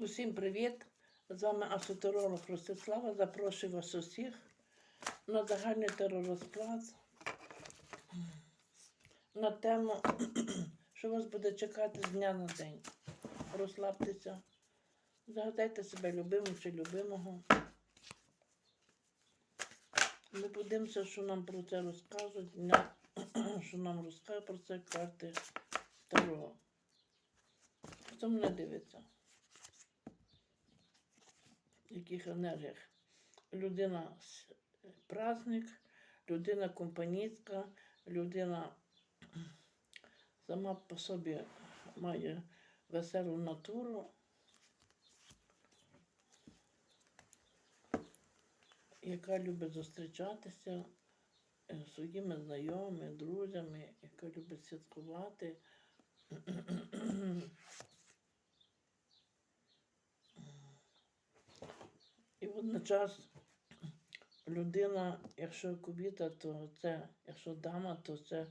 Усім привіт! З вами асотеролог Ростислава. Запрошую вас усіх на загальний теророзклад на тему, що вас буде чекати з дня на день. Розслабтеся, загадайте себе любиму чи любимого. Ми подивимося, що нам про це розкажуть, що нам розкажуть про це карти Таро. Хто мене дивиться? Яких енергіях? Людина праздник, людина компанійська, людина сама по собі має веселу натуру. Яка любить зустрічатися е, зі своїми знайомими, друзями, яка любить святкувати. І водночас людина, якщо кубіта, то це, якщо дама, то це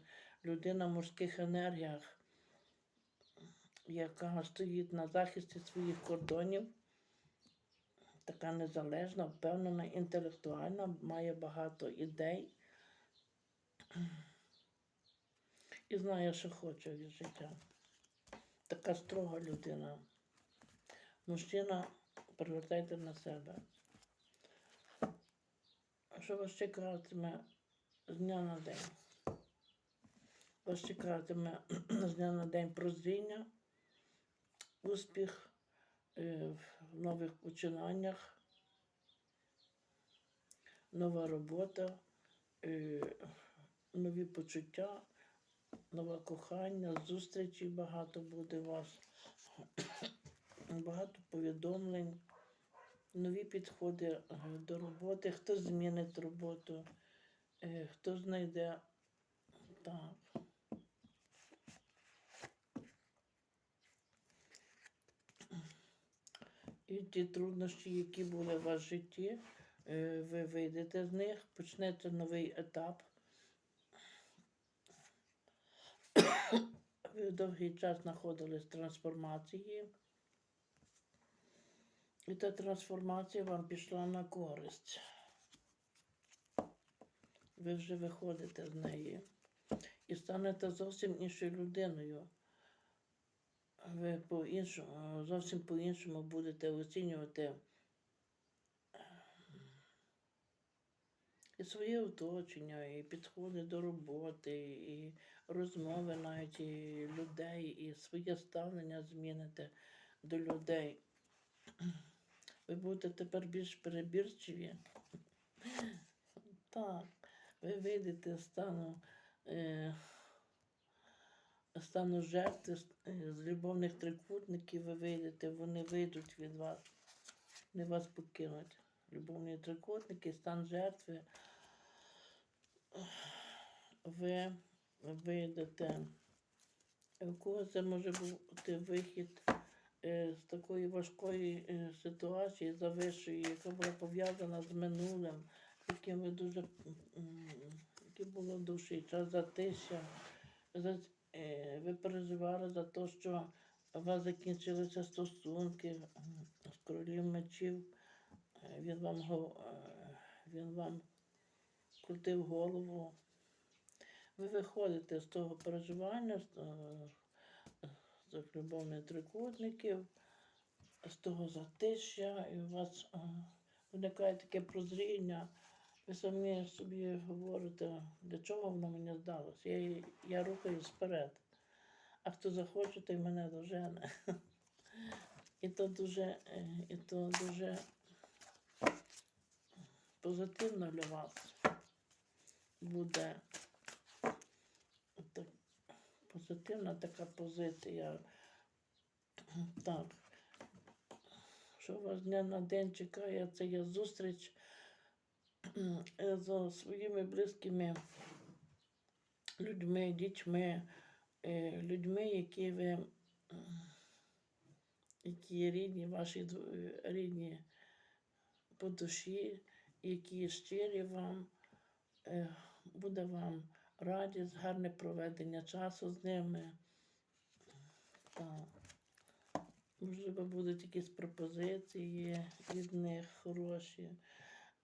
людина в морських енергіях, яка стоїть на захисті своїх кордонів, така незалежна, впевнена, інтелектуальна, має багато ідей і знає, що хоче від життя. Така строга людина. Мужчина, привертайте на себе. Що вас чекатиме з дня на день? Вас чекатиме з дня на день прозріння, успіх е, в нових починаннях, нова робота, е, нові почуття, нове кохання, зустрічі багато буде у вас, багато повідомлень нові підходи е, до роботи, хто змінить роботу, е, хто знайде так. І ті труднощі, які були в вас в житті, е, ви вийдете з них, почнете новий етап. Ви довгий час знаходились в трансформації. І та трансформація вам пішла на користь. Ви вже виходите з неї і станете зовсім іншою людиною. Ви по-іншому, зовсім по-іншому будете оцінювати е, і своє оточення, і підходи до роботи, і розмови навіть і людей, і своє ставлення зміните до людей. Ви будете тепер більш перебірчиві. Так, ви вийдете з стану, е, стану жертви, з- е, любовних трикутників ви вийдете, вони вийдуть від вас, не вас покинуть. Любовні трикутники, стан жертви. Ви вийдете. У кого це може бути вихід з такої важкої е, ситуації, завищої, яка була пов'язана з минулим, яким ви дуже м, яке було довший час затища. За, е, ви переживали за те, що у вас закінчилися стосунки з королів мечів. Е, Він вам, е, він вам крутив голову. Ви виходите з того переживання, з цих любовних трикутників, з того затища, і у вас е, виникає таке прозріння. Ви самі собі говорите, для чого воно мені здалося. Я, я рухаюсь вперед. А хто захоче, той мене дожене. І то дуже, е, і то дуже позитивно для вас буде позитивна така позиція. Так. Що вас дня на день чекає, це є зустріч е, з своїми близькими людьми, дітьми, е, людьми, які ви які рідні, ваші е, рідні по душі, які щирі вам, буде вам радість, гарне проведення часу з ними. Так. Можливо, будуть якісь пропозиції від них хороші.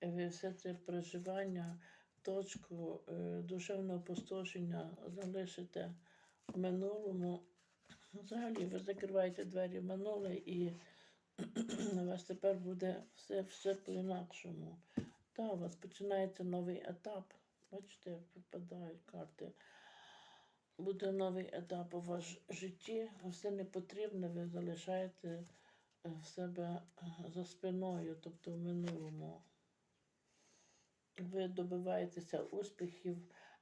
І Ви все це проживання, точку е, душевного опустошення залишите в минулому. Взагалі, ви закриваєте двері минуле і у вас тепер буде все, все по-інакшому. Та, у вас починається новий етап. Бачите, випадають карти. Буде новий етап у вашому житті. Все непотрібне ви залишаєте е, в себе е, за спиною, тобто в минулому. Ви добиваєтеся успіхів,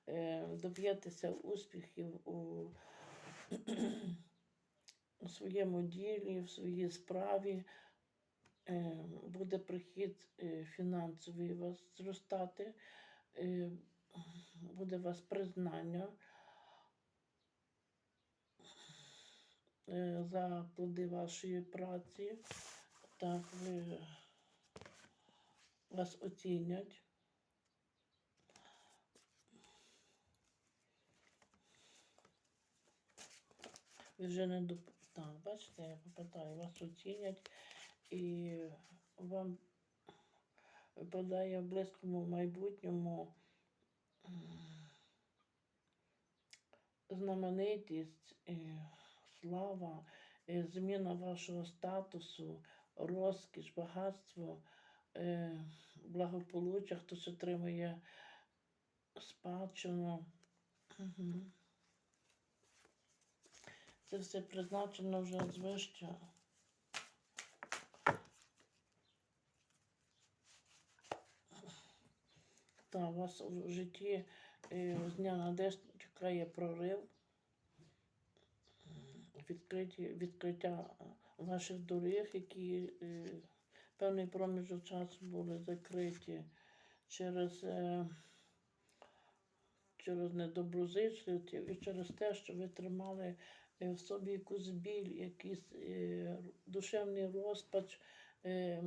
е, доб'єтеся успіхів у, у своєму ділі, в своїй справі. Буде прихід фінансовий у вас зростати, буде у вас признання е, за плоди вашої праці. Так, ви вас оцінять. Ви вже не доп... Так, бачите, я попадаю, вас оцінять і вам випадає в близькому майбутньому знаменитість, е, слава, е, зміна вашого статусу, розкіш, багатство, е, благополуччя, хтось отримує спадщину. Мгм. Це все призначено вже звище. Та, у вас в житті е, з дня на день чекає прорив, відкриті, відкриття ваших доріг, які е, певний проміжок часу були закриті через, е, через недоброзичливість і через те, що ви тримали е, в собі якусь біль, якийсь е, душевний розпач, е,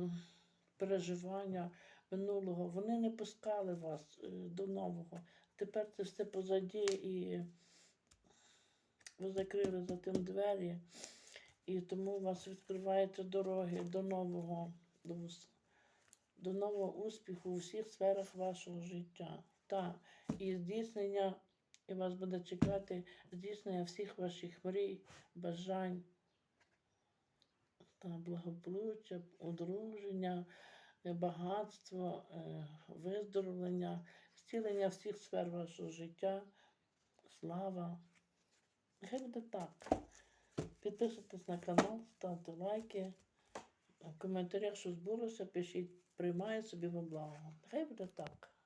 переживання минулого. Вони не пускали вас е, до нового. Тепер це все позаді і ви закрили за тим двері, і тому у вас відкриваються дороги до нового, до, нового успіху у всіх сферах вашого життя. Та, і здійснення, і вас буде чекати здійснення всіх ваших мрій, бажань та благополуччя, одруження, багатство, е, виздоровлення, зцілення всіх сфер вашого життя, слава. Хай буде так. Підписуйтесь на канал, ставте лайки. В коментарях, що збулося, пишіть, приймаю собі во благо. Хай буде так.